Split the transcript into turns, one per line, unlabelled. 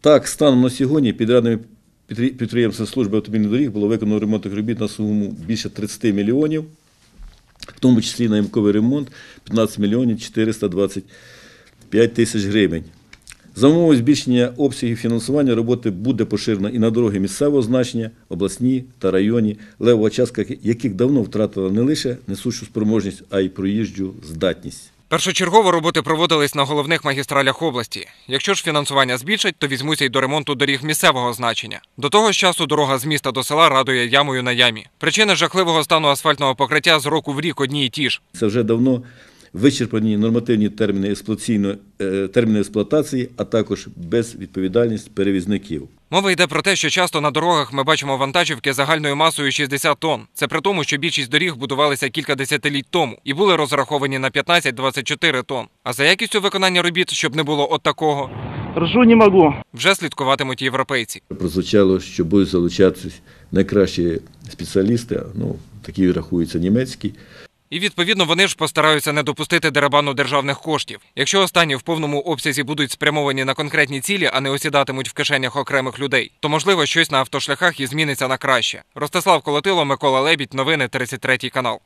Так, станом на сьогодні підрядними підприємством служби автомобільних доріг було виконано ремонтних робіт на суму більше 30 мільйонів, в тому числі на ямковий ремонт 15 мільйонів 425 тисяч гривень. За умови збільшення обсягів фінансування роботи буде поширена і на дороги місцевого значення, обласні та районні, левова частка яких давно втратила не лише несущу спроможність, а й проїжджу здатність.
Першочергово роботи проводились на головних магістралях області. Якщо ж фінансування збільшать, то візьмуться й до ремонту доріг місцевого значення. До того ж часу дорога з міста до села радує ямою на ямі. Причини жахливого стану асфальтного покриття з року в рік одні й ті ж.
Це вже давно вичерпані нормативні терміни е, терміни експлуатації, а також безвідповідальність перевізників.
Мова йде про те, що часто на дорогах ми бачимо вантажівки загальною масою 60 тонн. Це при тому, що більшість доріг будувалися кілька десятиліть тому і були розраховані на 15-24 тонн. А за якістю виконання робіт, щоб не було от такого,
Ржу не могу.
вже слідкуватимуть європейці.
Прозвучало, що будуть залучатися найкращі спеціалісти, ну такі рахуються німецькі,
І відповідно вони ж постараються не допустити деребану державних коштів. Якщо останні в повному обсязі будуть спрямовані на конкретні цілі, а не осідатимуть в кишенях окремих людей, то можливо щось на автошляхах і зміниться на краще. Ростислав Колотило, Микола Лебідь, новини 33 канал.